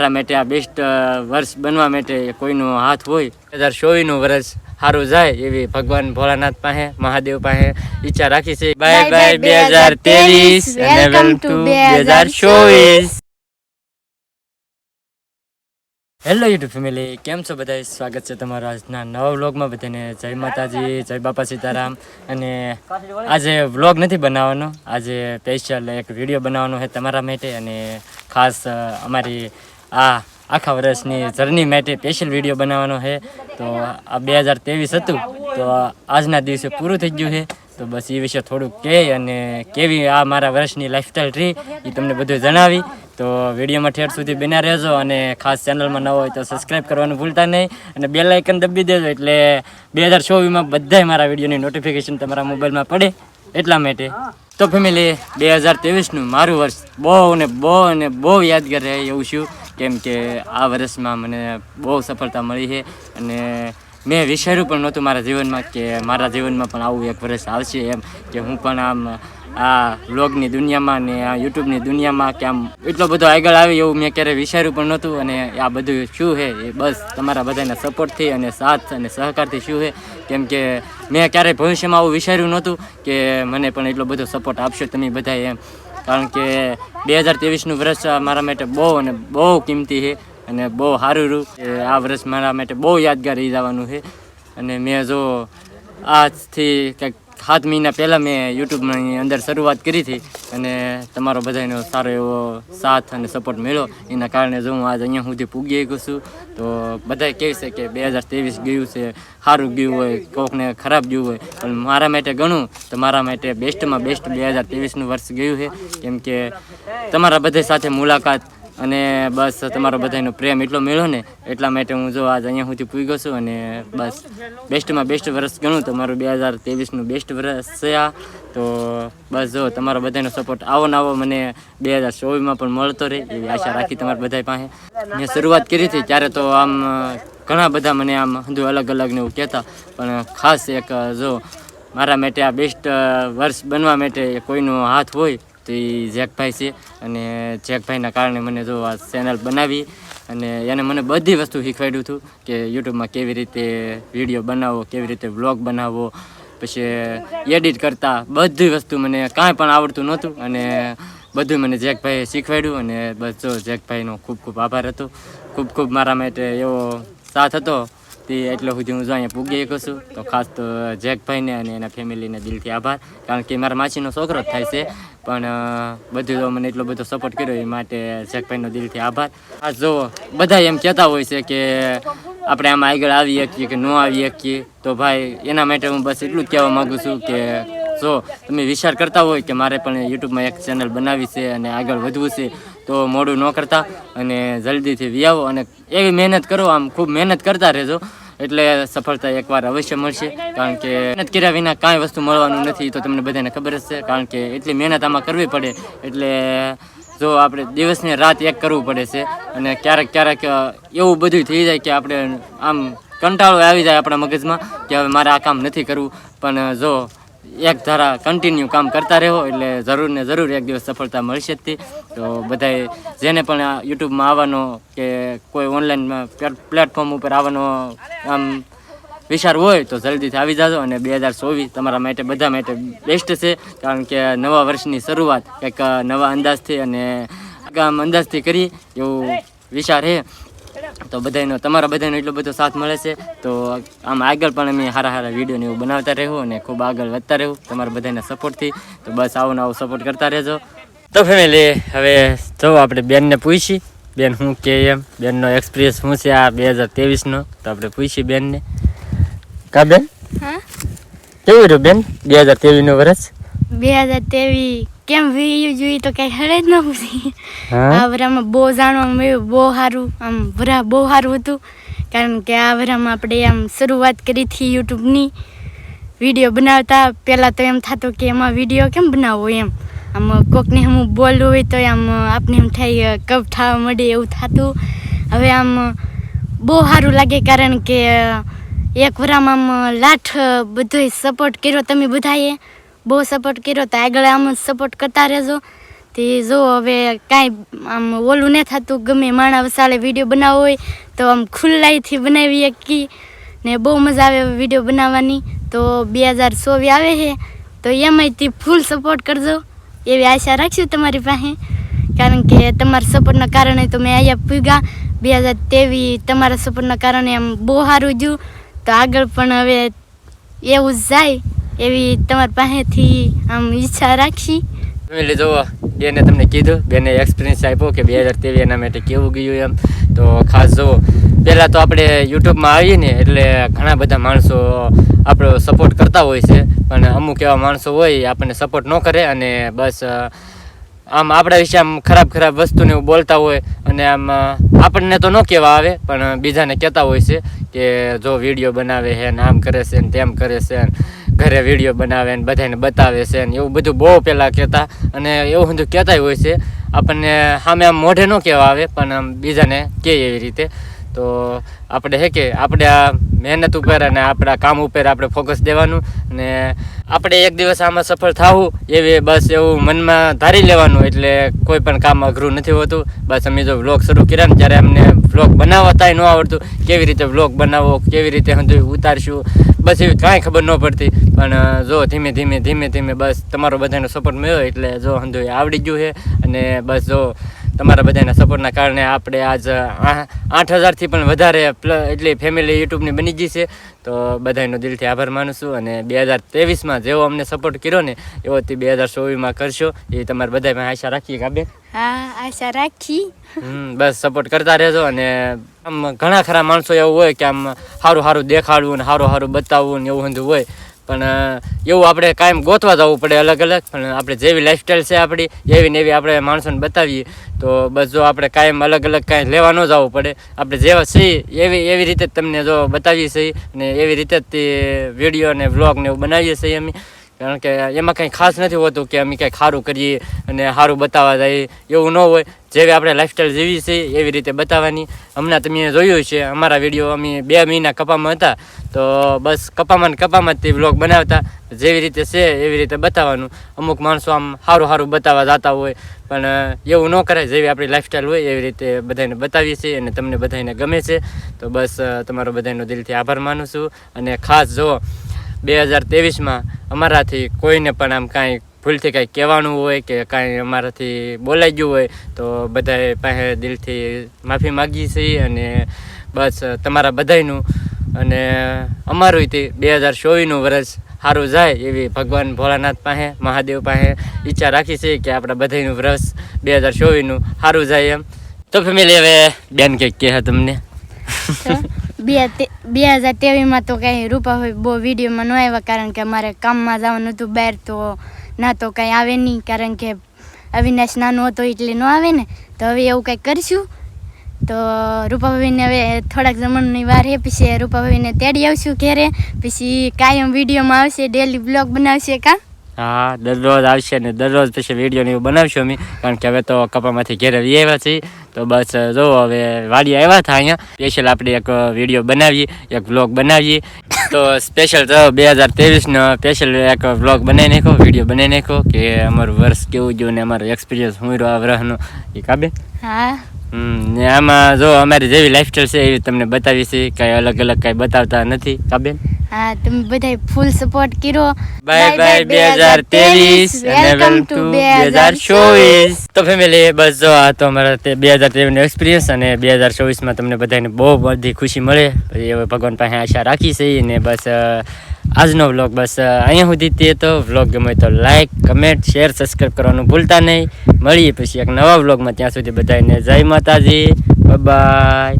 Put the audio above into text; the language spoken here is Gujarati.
મારા માટે આ બેસ્ટ વર્ષ બનવા માટે કોઈનો હાથ હોય. બે હજાર ચોવીસનું વર્ષ સારું જાય એવી ભગવાન ભોળાનાથ પાસે મહાદેવ પાસે ઈચ્છા રાખી છે. બાય બાય બે હજાર ત્રેવીસ અને વેલકમ બે હજાર ચોવીસ. હેલો યુટ્યુબ ફેમિલી કેમ છો બધા સ્વાગત છે તમારું આજના નવા વ્લોગમાં બધાને. જય માતાજી જય બાપા સીતારામ. અને આજે વ્લોગ નથી બનાવવાનો. આજે સ્પેશિયલ એક વીડિયો બનાવવાનો છે તમારા માટે અને ખાસ અમારી આ આખા વર્ષની જર્ની માટે સ્પેશિયલ વીડિયો બનાવવાનો છે. તો આ બે હજાર ત્રેવીસ હતું. તો આજના દિવસે પૂરું થઈ ગયું છે. તો બસ એ વિશે થોડુંક કહે અને કેવી આ મારા વર્ષની લાઈફસ્ટાઈલ રહી, એ તમને બધું જણાવી. તો વિડીયોમાં ઠેર સુધી બન્યા રહેજો અને ખાસ ચેનલમાં નવો હોય તો સબસ્ક્રાઈબ કરવાનું ભૂલતા નહીં. અને બે લાઇકન દબી દેજો એટલે બે હજાર ચોવીસમાં બધાય મારા વિડીયોની નોટિફિકેશન તમારા મોબાઈલમાં પડે એટલા માટે. તો ફેમિલી બે હજાર ત્રેવીસનું મારું વર્ષ બહુ ને બહુ અને બહુ યાદગાર રહે એવું છું. કેમ કે આ વર્ષમાં મને બહુ સફળતા મળી છે અને મેં વિચાર્યું પણ નહોતું મારા જીવનમાં કે મારા જીવનમાં પણ આવું એક વર્ષ આવશે એમ કે હું પણ આમ આ વ્લોગની દુનિયામાં ને આ યુટ્યુબની દુનિયામાં કે આમ એટલો બધો આગળ આવે એવું મેં ક્યારેય વિચાર્યું પણ નહોતું અને આ બધું શું છે એ બસ તમારા બધાના સપોર્ટથી અને સાથ અને સહકારથી શું છે? કેમ કે મેં ક્યારેય ભવિષ્યમાં આવું વિચાર્યું નહોતું કે મને પણ એટલો બધો સપોર્ટ આપશો તમે બધા એમ. કારણ કે બે હજાર ત્રેવીસનું વર્ષ મારા માટે બહુ અને બહુ કિંમતી છે અને બહુ સારું રહ્યું આ વર્ષ મારા માટે બહુ યાદગાર રહી જવાનું છે. અને મેં જો આજથી કંઈક સાત મહિના પહેલાં મેં યુટ્યુબની અંદર શરૂઆત કરી હતી અને તમારો બધાનો સારો એવો સાથ અને સપોર્ટ મળ્યો. એના કારણે જો હું આજ અહીંયા સુધી પૂગી ગયો છું. તો બધાય કહે છે કે બે હજાર ત્રેવીસ ગયું છે સારું ગયું હોય, કોકને ખરાબ ગયું હોય, પણ મારા માટે ગણું તો મારા માટે બેસ્ટમાં બેસ્ટ બે હજાર ત્રેવીસનું વર્ષ ગયું છે. કેમ કે તમારા બધા સાથે મુલાકાત અને બસ તમારો બધાનો પ્રેમ એટલો મેળો ને એટલા માટે હું જો આજ અહીંયા સુધી પૂગ્યો છું અને બસ બેસ્ટમાં બેસ્ટ વર્ષ ગણું. તો મારું બે હજાર ત્રેવીસનું બેસ્ટ વર્ષ છે આ. તો બસ જો તમારો બધાનો સપોર્ટ આવો ને આવો મને બે હજાર ચોવીસમાં પણ મળતો રહે એવી આશા રાખી તમારા બધા પાસે. મેં શરૂઆત કરી હતી ત્યારે તો આમ ઘણા બધા મને આમ હંધુ અલગ અલગ ને એવું કહેતા. પણ ખાસ એક જો મારા માટે આ બેસ્ટ વર્ષ બનવા માટે કોઈનો હાથ હોય તો એ જેકભાઈ છે. અને જેકભાઈના કારણે મને જો આ ચેનલ બનાવી અને એને મને બધી વસ્તુ શીખવાડ્યું હતું કે યુટ્યુબમાં કેવી રીતે વીડિયો બનાવવો, કેવી રીતે વ્લોગ બનાવવો, પછી એડિટ કરતા બધી વસ્તુ મને કાંઈ પણ આવડતું નહોતું અને બધું મને જેકભાઈએ શીખવાડ્યું અને બસ જો જેકભાઈનો ખૂબ ખૂબ આભાર હતો. ખૂબ ખૂબ મારા માટે એવો સાથ હતો. તે એટલો સુધી હું જો અહીંયા પૂગી શકું છું. તો ખાસ તો જેકભાઈને અને એના ફેમિલીને દિલથી આભાર. કારણ કે મારા માછીનો છોકરો જ થાય છે. પણ બધું તો મને એટલો બધો સપોર્ટ કર્યો એ માટે જેકભાઈનો દિલથી આભાર. આ જો બધા એમ કહેતા હોય છે કે આપણે આમાં આગળ આવી શકીએ કે ન આવી શકીએ, તો ભાઈ, એના માટે હું બસ એટલું જ કહેવા માગું છું કે જો તમે વિચાર કરતા હોય કે મારે પણ યુટ્યુબમાં એક ચેનલ બનાવી છે અને આગળ વધવું છે, તો મોડું ન કરતા અને જલ્દીથી વિયાવો અને એવી મહેનત કરો, આમ ખૂબ મહેનત કરતા રહેજો. એટલે સફળતા એકવાર અવશ્ય મળશે, કારણ કે મહેનત કર્યા વિના કાંઈ વસ્તુ મળવાનું નથી, તો તમને બધાને ખબર જ છે, કારણ કે એટલી મહેનત આમાં કરવી પડે. એટલે જો આપણે દિવસને રાત એક કરવું પડે છે, અને ક્યારેક ક્યારેક એવું બધું થઈ જાય કે આપણે આમ કંટાળો આવી જાય આપણા મગજમાં, કે હવે મારે આ કામ નથી કરવું. પણ જો એક ધારા કન્ટિન્યુ કામ કરતા રહો એટલે જરૂર ને જરૂર એક દિવસ સફળતા મળશે જ તે. બધાએ જેને પણ આ યુટ્યુબમાં આવવાનો કે કોઈ ઓનલાઈન પ્લેટફોર્મ ઉપર આવવાનો આમ વિચાર હોય તો જલ્દીથી આવી જાજો અને બે હજાર ચોવીસ તમારા માટે બધા માટે બેસ્ટ છે. કારણ કે નવા વર્ષની શરૂઆત કંઈક નવા અંદાજથી અને આગામ અંદાજથી કરી એવું વિચાર છે. તો બધાનો તમારા બધાનો એટલો બધો સાથ મળે છે. તો આમ આગળ પણ અમે સારા સારા વીડિયો ને એવું બનાવતા રહેવું અને ખૂબ આગળ વધતા રહેવું તમારા બધાના સપોર્ટથી તો બસ આવો ને આવો સપોર્ટ કરતા રહેજો. તો ફેમિલી હવે જો આપણે બેનને પૂછી બેન શું કે એમ? બેનનો એક્સપિરિયન્સ શું છે આ બે હજાર ત્રેવીસનો તો આપણે પૂછી બેનને. કા બેન? હા? કેવું રહ્યું બેન બે હજાર તેવીસનું વર્ષ? બે હજાર તેવી કેમ વીયું જોઈએ તો કઈ હળે જ ન પૂછી આ વરામાં બહુ જાણવા મળ્યું બહુ સારું આમ વરા બહુ સારું હતું. કારણ કે આ વરામાં આપણે આમ શરૂઆત કરી હતી યુટ્યુબની. વીડિયો બનાવતા પહેલાં તો એમ થતું કે એમાં વીડિયો કેમ બનાવવો એમ? આમ કોકને હું બોલવું હોય તો આમ આપને એમ થાય કપ થવા મળે એવું થતું. હવે આમ બહુ સારું લાગે કારણ કે એક વરામાં આમ લાઠ બધોય સપોર્ટ કર્યો તમે બધાએ. બહુ સપોર્ટ કર્યો તો આગળ આમ જ સપોર્ટ કરતા રહેજો. તે જો હવે કાંઈ આમ ઓલું ન થતું, ગમે માણા વસાલે વીડિયો બનાવવો હોય, તો આમ ખુલ્લાઈથી બનાવી કી ને બહુ મજા આવે વીડિયો બનાવવાની. તો બે હજાર સોવી આવે છે, તો એમાંય તે ફૂલ સપોર્ટ કરજો. એવી આશા રાખશું તમારી પાસે. કારણ કે તમારા સપોર્ટના કારણે તો મેં અહીંયા પૂગ્યા બે હજાર તેવી તમારા સપોર્ટના કારણે આમ બહુ સારું જ્યું તો આગળ પણ હવે એવું જ જાય. એવી તમારી પાસેથી આમ ઈચ્છા રાખી. ફેમિલી જુઓ બેને તમને કીધું, બેને એક્સપિરિયન્સ આપ્યો કે બે હજાર ત્રેવીસ એના માટે કેવું ગયું એમ. તો ખાસ જુઓ, પહેલાં તો આપણે યુટ્યુબમાં આવીએ ને, એટલે ઘણા બધા માણસો આપણો સપોર્ટ કરતા હોય છે. પણ અમુક એવા માણસો હોય આપણને સપોર્ટ ન કરે અને બસ આમ આપણા વિશે આમ ખરાબ ખરાબ વસ્તુને એવું બોલતા હોય અને આમ આપણને તો ન કહેવા આવે, પણ બીજાને કહેતા હોય છે કે જો વીડિયો બનાવે છે ને આમ કરે છે ને તેમ કરે છે ને ઘરે વીડિયો બનાવે ને બધાને બતાવે છે ને એવું બધું બહુ પહેલાં કહેતા અને એવું બધું કહેતાય હોય છે. આપણને સામે આમ મોઢે ન કહેવા આવે, પણ આમ બીજાને કહે એવી રીતે. તો આપણે હે કે આપણે આ મહેનત ઉપર અને આપણા કામ ઉપર આપણે ફોકસ દેવાનું અને આપણે એક દિવસ આમાં સફળ થવું એવી બસ એવું મનમાં ધારી લેવાનું એટલે કોઈ પણ કામ અઘરું નથી હોતું. બસ અમે જો વ્લોગ શરૂ કર્યા ને ત્યારે અમને વ્લોગ બનાવતાય ન આવડતું કેવી રીતે વ્લોગ બનાવવો કેવી રીતે હજુ ઉતારશું, બસ એવી કાંઈ ખબર ન પડતી. પણ જો ધીમે ધીમે ધીમે ધીમે બસ તમારો બધાનો સપોર્ટ મળ્યો એટલે જો હંધું આવડી ગયું છે અને બસ જો તમારા બધાના સપોર્ટના કારણે આપણે આજ આઠ હજારથી પણ વધારે એટલી ફેમિલી યુટ્યુબની બની ગઈ છે. તો બધાનો દિલથી આભાર માનું છું અને બે હજાર ત્રેવીસમાં જેવો અમને સપોર્ટ કર્યો ને એવો તે બે હજાર ચોવીસમાં કરશો એ તમારે બધામાં આશા રાખીએ કાબે હા આશા રાખી. હમ બસ સપોર્ટ કરતા રહેજો અને આમ ઘણા ખરા માણસો એવું હોય કે આમ સારું સારું દેખાડવું ને સારું સારું બતાવવું ને એવું બધું હોય પણ એવું આપણે કાયમ ગોતવા જવું પડે અલગ અલગ, પણ આપણે જેવી લાઈફસ્ટાઈલ છે આપણી, એવી ને એવી આપણે માણસોને બતાવીએ. તો બસ જો આપણે કાયમ અલગ અલગ કાંઈ લેવા ન જવું પડે. આપણે જેવા છીએ, એવી એવી રીતે જ તમને જો બતાવીએ છીએ અને એવી રીતે જ તે વીડિયો અને વ્લોગ ને એવું બનાવીએ છીએ અમે. કારણ કે એમાં કંઈ ખાસ નથી હોતું કે અમે કંઈક સારું કરીએ અને સારું બતાવવા જઈએ એવું ન હોય. જેવી આપણે લાઈફસ્ટાઈલ જીવી છે, એવી રીતે બતાવવાની. હમણાં તમે જોયું છે, અમારા વીડિયો અમે બે મહિના કપામાં હતા. તો બસ કપામાં કપામાં જ તે વ્લોગ બનાવતા. જેવી રીતે છે, એવી રીતે બતાવવાનું. અમુક માણસો આમ સારું સારું બતાવવા જતા હોય, પણ એવું ન કરે જેવી આપણી લાઈફસ્ટાઈલ હોય, એવી રીતે બધાને બતાવીએ છીએ અને તમને બધાને ગમે છે. તો બસ તમારો બધાનો દિલથી આભાર માનું છું. અને ખાસ જો બે હજાર ત્રેવીસમાં અમારાથી કોઈને પણ આમ કાંઈ ભૂલથી કાંઈ કહેવાનું હોય કે કાંઈ અમારાથી બોલાઈ ગયું હોય, તો બધાએ પાસે દિલથી માફી માગીએ છીએ અને બસ તમારા બધાનું અને અમારું બે હજાર ચોવીસનું વર્ષ સારું જાય એવી ભગવાન ભોળાનાથ પાસે, મહાદેવ પાસે ઈચ્છા રાખી છે કે આપણા બધાનું વર્ષ બે હજાર ચોવીસનું સારું જાય એમ. તો ફેમિલી હવે બેન કંઈક કહે તમને? બે બે હજાર ત્રેવીસમાં તો કાંઈ રૂપા હોય બહુ વિડીયોમાં ન આવ્યા કારણ કે અમારે કામમાં જવાનું હતું બહાર, તો ના તો કાંઈ આવે નહીં કારણ કે અવિનાશ નાનો હતો એટલે ન આવે ને. તો હવે એવું કંઈક કરીશું. તો રૂપાભાઈને હવે થોડાક જમણની વાર હે, પછી રૂપાભાઈને તેડી આવશું ઘેરે. પછી કાયમ વિડીયોમાં આવશે ડેલી બ્લોગ બનાવશે કા? હા, દરરોજ આવશે ને દરરોજ પછી વીડિયો ને એવું બનાવશું અમે. કારણ કે હવે તો કપામાંથી ઘેરે આવ્યા છીએ. તો બસ જો હવે વાડી આવ્યા હતા અહીંયા. સ્પેશિયલ આપણે એક વીડિયો બનાવીએ એક વ્લોગ બનાવીએ. તો સ્પેશિયલ તો બે હજાર ત્રેવીસનો સ્પેશિયલ એક વ્લોગ બનાવી નાખો વીડિયો બનાવી નાખો કે અમારું વર્ષ કેવું ગયું ને અમારો એક્સપિરિયન્સ હું રહ્યો આ વર્ષનો એ કાબે? હા. હમ ને આમાં જો અમારી જેવી લાઈફસ્ટાઈલ છે એવી તમને બતાવી છે કાંઈ અલગ અલગ કાંઈ બતાવતા નથી. કાબેન હા તમે બધાય ફૂલ સપોર્ટ કર્યો. બાય બાય બે હજાર ત્રેવીસ. અને વેલકમ ટુ બે હજાર ચોવીસ. તો ફેમિલી બસ જો આ તો અમારા તે હજાર ત્રેવીસનો એક્સપિરિયન્સ અને બે હજાર ચોવીસમાં તમને બધાને બહુ બધી ખુશી મળે. પછી હવે ભગવાન પાસે આશા રાખી છે અને બસ આજનો વ્લોગ બસ અહીંયા સુધી તે તો વ્લોગ ગમે તો લાઈક કમેન્ટ શેર સબસ્ક્રાઈબ કરવાનું ભૂલતા નહીં. મળીએ પછી એક નવા વ્લોગમાં ત્યાં સુધી બધાને જય માતાજી. બાય